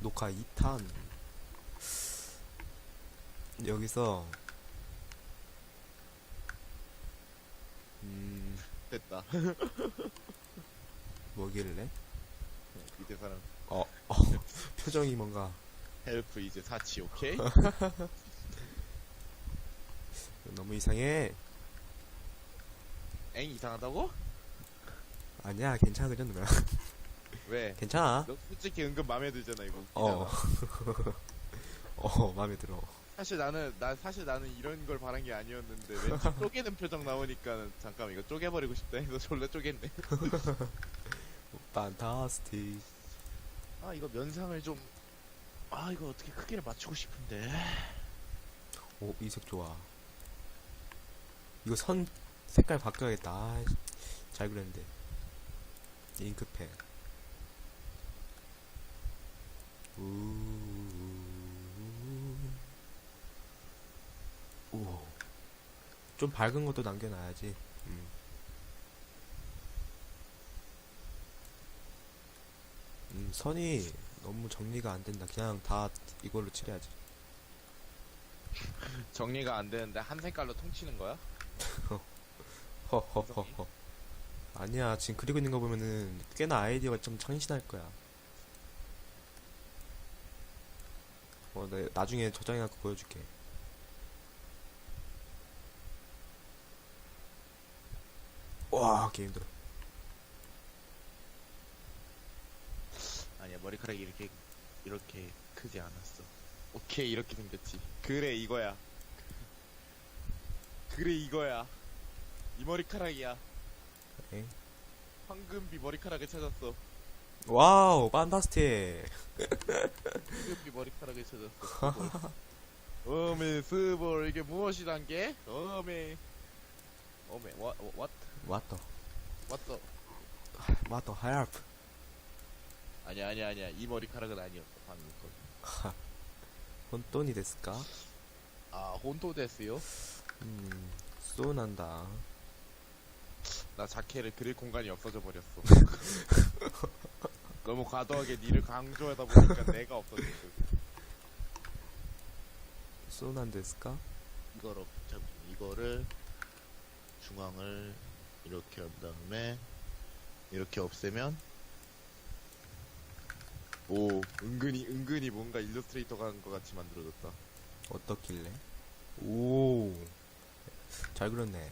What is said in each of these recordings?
녹화 2탄. 여기서. 음. 됐다. 뭐길래? 이제 사람. 어, 어 표정이 뭔가. 헬프 이제 사치 오케이? 너무 이상해. 엥 이상하다고? 아니야 괜찮아 그 정도면 왜? 괜찮아 너 솔직히 은근 마음에 들잖아 이거. 어 웃기잖아. 어 마음에 들어 사실 나는 나 사실 나는 이런 걸 바란 게 아니었는데 왠지 쪼개는 표정 나오니까 잠깐 이거 쪼개버리고 싶다 해서 졸라 쪼갰네. 판타스틱 아 이거 면상을 좀. 아 이거 어떻게 크기를 맞추고 싶은데. 오 이 색 좋아 이거 선 색깔 바꿔야겠다 아, 잘 그렸는데 잉크펜 우좀 밝은 것도 남겨놔야지. 음. 음, 선이 너무 정리가 안 된다. 그냥 다 이걸로 칠해야지. 정리가 안 되는데 한 색깔로 통치는 거야? 허허허허. 아니야. 지금 그리고 있는 거 보면은 꽤나 아이디어가 좀 창신할 거야 나 나중에 저장해갖고 보여줄게 와 게임 들어 아니야 머리카락이 이렇게 이렇게 크지 않았어. 오케이 이렇게 생겼지. 그래 이거야. 그래 이거야. 이 머리카락이야. 엥? 황금비 머리카락을 찾았어. 와우 판타스틱 황금비 머리카락을 찾았어. 어메 스볼 이게 무엇이란 게? 어메 어메 what 왔다 what the 왔다 하얄프 아니야 아니야 아니야 이 머리카락은 아니었어 방금 거. 혼돈이 됐을까? 아 혼토 됐어요? 음 쏘난다 나 자켓을 그릴 공간이 없어져 버렸어. 너무 과도하게 니를 강조하다 보니까 내가 없어졌어. 쏘난 됐을까? 이거로 잠 이거를 중앙을 이렇게 한 다음에 이렇게 없애면 오 은근히 은근히 뭔가 일러스트레이터가 한 것 같이 만들어졌다. 어떻길래? 오, 잘 그렸네.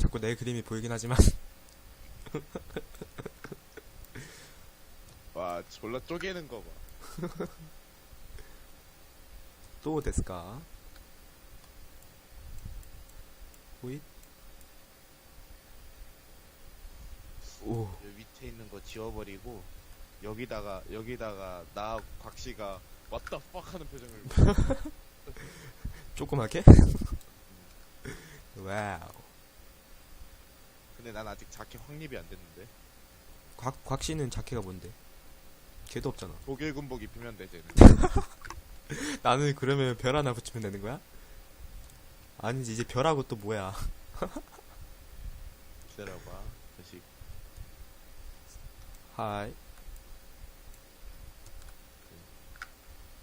자꾸 내 그림이 보이긴 하지만, 와 졸라 쪼개는 거 봐. 또 됐을까? 호잇? 오, 여기 밑에 있는 거 지워버리고 여기다가 여기다가 나 곽씨가 the fuck 하는 표정을 조그맣게? 와우. 근데 난 아직 자켓 확립이 안 됐는데 곽, 곽씨는 자켓가 뭔데? 걔도 없잖아. 독일 군복 입히면 돼 쟤는 나는 그러면 별 하나 붙이면 되는 거야? 아니지, 이제 별하고 또 뭐야. 기다려봐 다시 하이.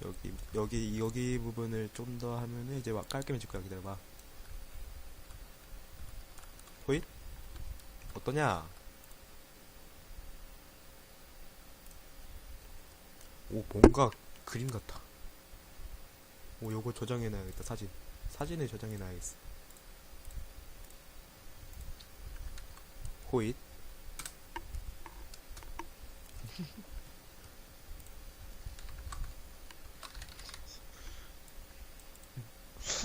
여기, 여기, 여기 부분을 좀 더 하면은 이제 막 깔끔해질 거야. 기다려봐. 호잇? 어떠냐? 오, 뭔가 그림 같아. 오, 요거 저장해놔야겠다, 사진. 사진을 저장해놔야겠어. 호잇.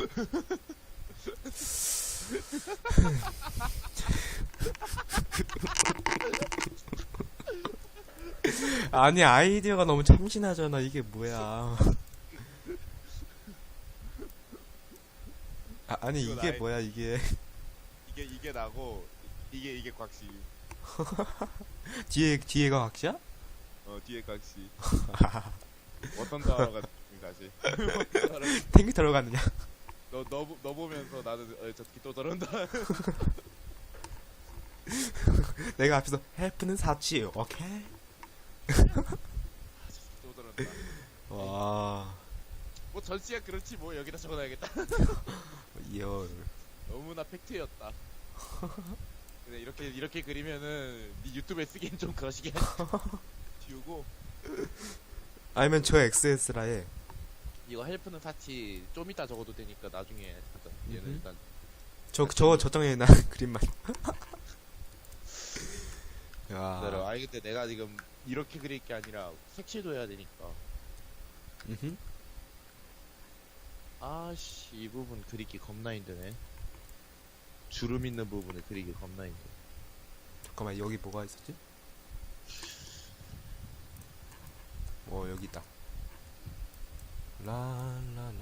아니 아이디어가 너무 참신하잖아. 이게 뭐야. 아, 이건 이게 아이- 뭐야 이게. 이게 이게 나고 이게 이게 곽씨. 뒤에 뒤에가 각시야? 어 뒤에 곽씨. 어떤 단어가 다시 탱크 들어갔느냐? 너너 너 보면서 나는 어, 저또 저런다. 내가 앞에서 헬프는 사치 오케이 아, 저 새끼 또 저런다 전시가 그렇지 뭐 여기다 적어놔야겠다. 이열. 너무나 팩트였다. 근데 이렇게 이렇게 그리면은 네 유튜브에 쓰기엔 좀 그러시게 지우고 아니면 저 XS라 해. 이거 헬프는 사치 좀 이따 적어도 되니까 나중에 하자. 얘는 음흠. 일단 저, 저, 저장해 나 그림만. 기다려. 야. 아니 근데 내가 지금 이렇게 그릴 게 아니라 색칠도 해야 되니까. 음흠. 아씨 이 부분 그리기 겁나 힘드네. 주름 있는 부분을 그리기 겁나 힘들어. 잠깐만, 여기 뭐가 있었지? 어, 여기 있다. 라라라.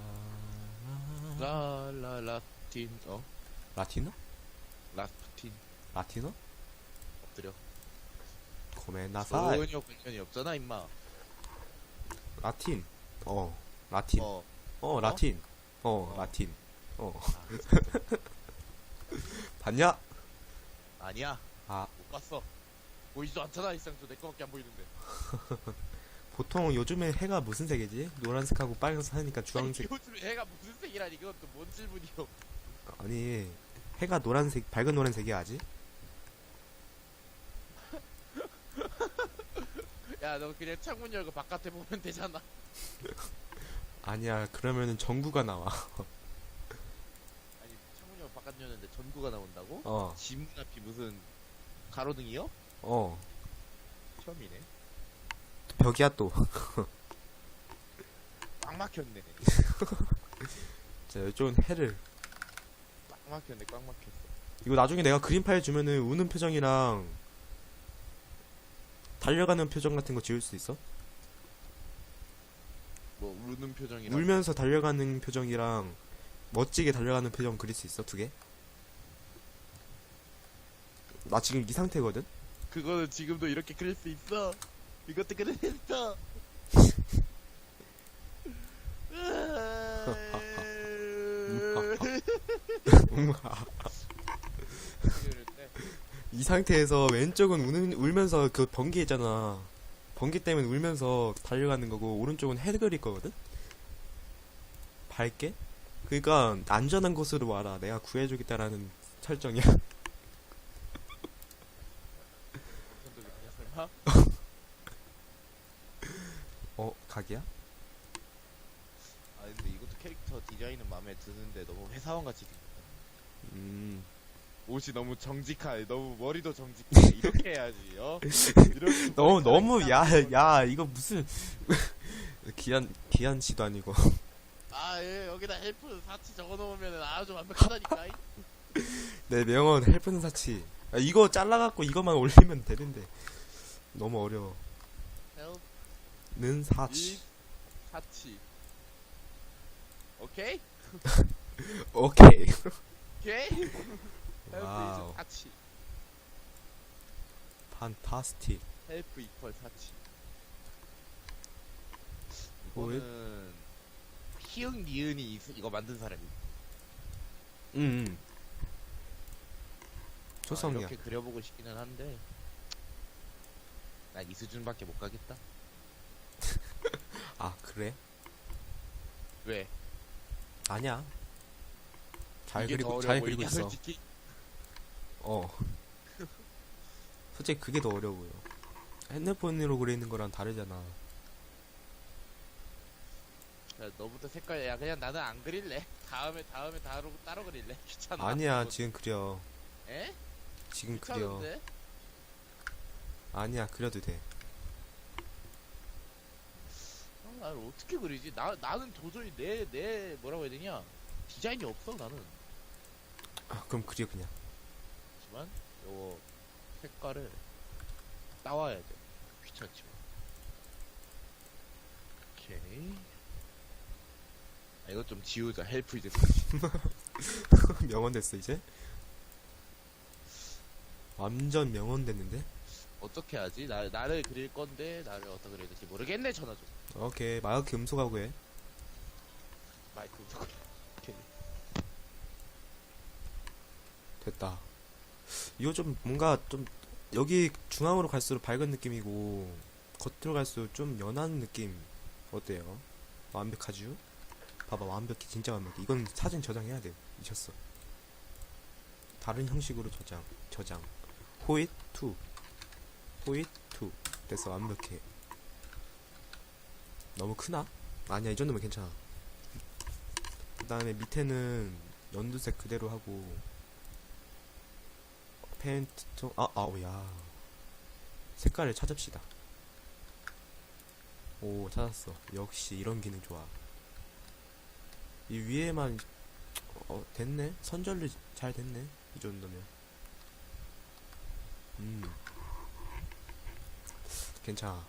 라 라라틴 어 라티노? 라스푸틴 라티노? 엎드려. 고메나사 이. 전혀 관련이 없잖아 임마. 라틴. 어, 라틴. 어. 어, 라틴. 어, 어. 라틴. 어. 아, 봤냐? 아니야. 아, 못 봤어. 보이지도 않잖아 이상도 내 거밖에 안 보이는데. 보통 요즘에 해가 무슨 색이지? 노란색하고 빨간색 하니까 주황색. 아니, 요즘 해가 무슨 색이라니 또뭔 질문이요? 아니, 해가 노란색, 밝은 노란색이 아지? 야 너 그냥 창문 열고 바깥에 보면 되잖아. 아니야, 그러면은 전구가 나와. 아니 창문 열고 바깥 여는데 전구가 나온다고? 어, 지문 앞이 무슨 가로등이요? 어. 처음이네. 벽이야 또. 꽉 막혔네. 자, 이쪽은 해를. 꽉 막혔네. 꽉 막혔어. 이거 나중에 내가 그림 파일 주면은 우는 표정이랑 달려가는 표정 같은 거 지울 수 있어? 뭐 우는 표정이랑. 울면서 달려가는 표정이랑 멋지게 달려가는 표정 그릴 수 있어? 두 개? 나 지금 이 상태거든? 그거는 지금도 이렇게 그릴 수 있어. 이것도 그릴 수 있어. 때 이 상태에서 왼쪽은 우는, 울면서 그 번개 있잖아. 번개 때문에 울면서 달려가는 거고, 오른쪽은 해 그릴 거거든? 밝게? 그니까, 안전한 곳으로 와라. 내가 구해주겠다라는 설정이야. 어, 각이야? 아 근데 이것도 캐릭터 디자인은 마음에 드는데 너무 회사원 같이. 음. 옷이 너무 정직하게 너무 머리도 정직해 이렇게 해야지 어 이렇게 너무, 너무, 딱 야. 야, 이거 무슨, 기한, 기한 씨도 아니고. 아 예, 여기다 헬프 사치 적어놓으면 아주 완벽하다니까 이. 내 명언 헬프는 사치. 아, 이거 잘라갖고 이것만 올리면 되는데. 너무 어려워. 헬프 는 사치. 이 사치 오케이 오케이. 오케이 헬프 와우. 이즈 사치 판타스틱. 헬프 이퀄 뭐, 이거는 희응 니은이 이- 이거 만든 사람이 응, 응. 아, 조성이야. 이렇게 그려보고 싶기는 한데 난 이 수준밖에 못 가겠다 아, 그래? 왜? 아니야. 잘 이게 더 그리고, 어려워 잘 그리고 있어. 솔직히 어. 솔직히 그게 더 어려워요. 핸드폰으로 그리는 거랑 다르잖아. 야, 너부터 색깔 야 그냥 나는 안 그릴래 다음에 다음에 따로 따로 그릴래 귀찮아 아니야, 그거. 지금 그려. 에? 지금 그려. 귀찮은데? 아니야, 그려도 돼. 아, 나를 어떻게 그리지? 나 나는 도저히 내 내 뭐라고 해야 되냐 디자인이 없어 나는 아, 그럼 그려, 그냥. 하지만 요거 색깔을 따와야 돼 귀찮지만 오케이 아 이거 좀 지우자 헬프 이제 명언 됐어, 이제? 완전 명언 됐는데? 어떻게 하지? 나, 나를 그릴 건데 나를 어떻게 그려야 될지 모르겠네 전화 좀 오케이, 마이크 음소가고 해. 마이크 좀 오케이 됐다. 이거 좀 뭔가 좀 여기 중앙으로 갈수록 밝은 느낌이고 겉으로 갈수록 좀 연한 느낌 어때요? 완벽하죠? 봐봐 완벽해. 진짜 완벽해. 이건 사진 저장해야 돼. 미쳤어. 다른 형식으로 저장 저장. 호잇 투. 호잇 투. 됐어 완벽해. 너무 크나? 아니야 이 정도면 괜찮아. 그 다음에 밑에는 연두색 그대로 하고 펜트 좀 아, 아우야. 색깔을 찾읍시다. 오 찾았어. 역시 이런 기능 좋아. 이 위에만 어 됐네? 선절이 잘 됐네? 이 정도면. 음. 괜찮아.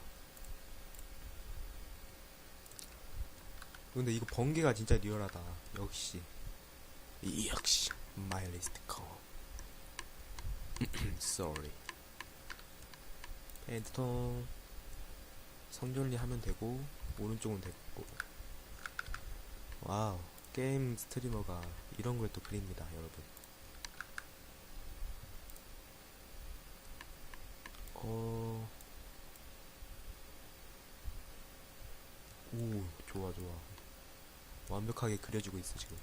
근데 이거 번개가 진짜 리얼하다. 역시. 이 역시. 마일리스트 컴 sorry. 펜트톤 성전리 하면 되고 오른쪽은 됐고. 와우 게임 스트리머가 이런 걸 또 그립니다 여러분. 어... 오 좋아 좋아. 완벽하게 그려지고 있어 지금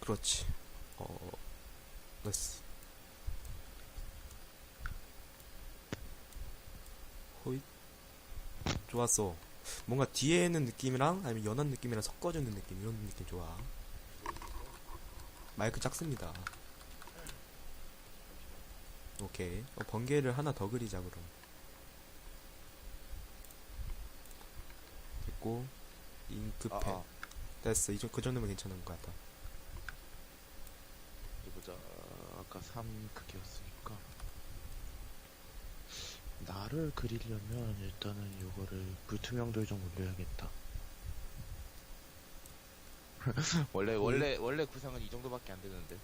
그렇지. 어 됐어. 호잇. 좋았어. 뭔가 뒤에 있는 느낌이랑 아니면 연한 느낌이랑 섞어주는 느낌 이런 느낌 좋아. 마이크 작습니다. 오케이. 어, 번개를 하나 더 그리자 그럼 됐고 잉크펜 아, 아. 됐어 이정 그 정도면 괜찮은 것 같다 어디 보자. 아까 3 극이었으니까. 나를 그리려면 일단은 요거를 불투명도 좀 올려야겠다. 원래 원래 원래 구상은 이 정도밖에 안 되는데.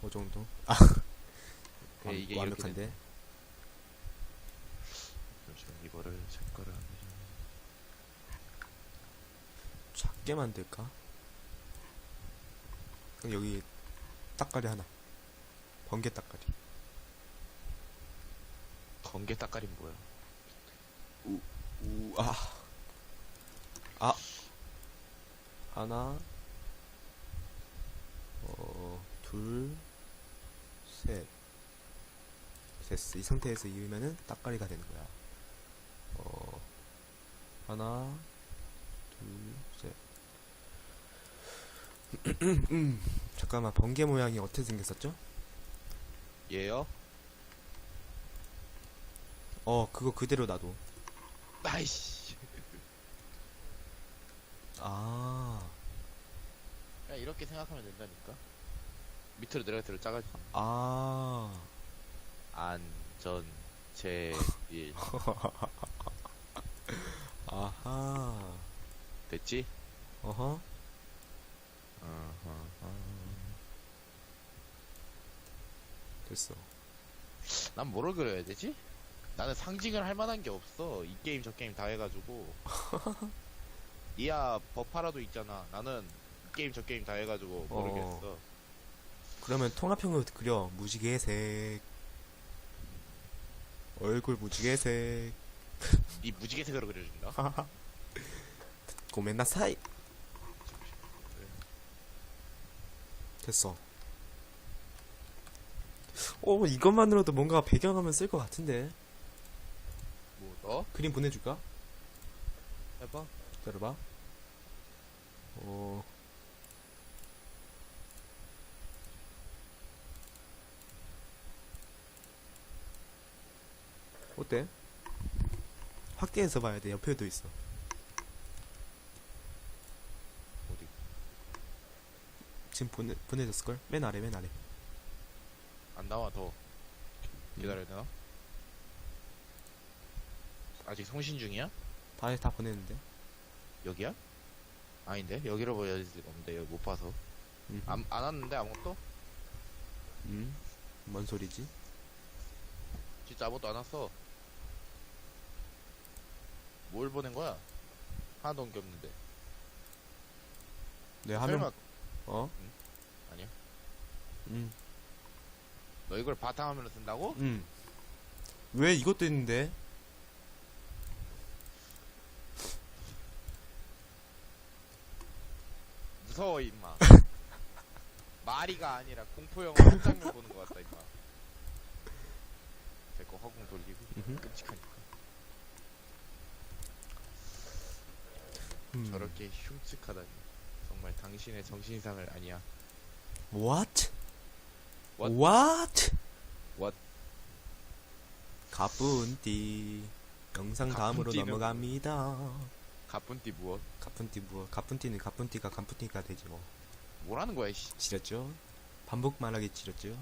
그 정도 아 네, 완- 이게 이렇게 완벽한데 잠시만 이거를 색깔을 안 되잖아. 작게 만들까? 그럼 여기 따까리 하나. 번개 따까리. 번개 따까리 뭐야? 우아. 아. 하나. 어 둘 셋. 됐어. 이 상태에서 이으면은 따까리가 되는 거야. 어 하나 음, 잠깐만 번개 모양이 어떻게 생겼었죠? 얘요? 어 그거 그대로 놔둬 아이씨. 아 그냥 이렇게 생각하면 된다니까. 밑으로 내려갈수록 작아지. 아. 안 전 제 일 아하. 됐지? 어허. 됐어. 난 뭐를 그려야 되지? 나는 상징을 할 만한 게 없어. 이 게임 저 게임 다 해가지고. 이야 버파라도 있잖아. 나는 이 게임 저 게임 다 해가지고 모르겠어. 그러면 통합형으로 그려. 무지개색. 얼굴 무지개색. 이 무지개색으로 그려준다. 고멘 나사이. 됐어. 오, 이것만으로도 뭔가 배경화면 쓸 것 같은데. 뭐 너? 그림 보내줄까? 해봐. 기다려봐. 어. 어때? 확대해서 봐야 돼. 옆에도 있어. 어디? 지금 보내, 보내줬을걸? 맨 아래, 맨 아래. 안 나와 더. 기다려야 되나? 아직 송신 중이야? 다, 다 보냈는데. 여기야? 아닌데 여기로 보여야지 없는데 여기 못 봐서 음. 안, 안 왔는데 아무것도? 음. 뭔 소리지? 진짜 아무것도 안 왔어 뭘 보낸 거야? 하나도 온게 없는데 내 화면, 설마 어? 아니야? 음. 너 이걸 바탕화면으로 쓴다고? 음. 왜 이것도 있는데? 무서워 임마 마리가 아니라 공포영화 한 장면 보는 것 같다 임마 제거 허공 돌리고 음흠. 끔찍하니까 음. 저렇게 흉측하다니 정말 당신의 정신이상을 아니야 What? What? What? What? 가뿐띠 영상 다음으로 가뿐띠는 넘어갑니다. 가뿐띠 무엇? 가뿐띠 뭐 가뿐띠는 가뿐띠가 가뿐띠가 되죠. 뭐라는 거야 씨 지렸죠? 반복 말하기 지렸죠?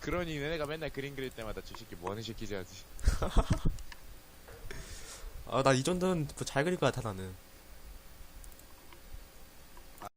그러니 너네가 맨날 그림 그릴 때마다 저 새끼 뭐하는 새끼지 하지 아나 이 정도는 뭐잘 그릴 것 같아 나는.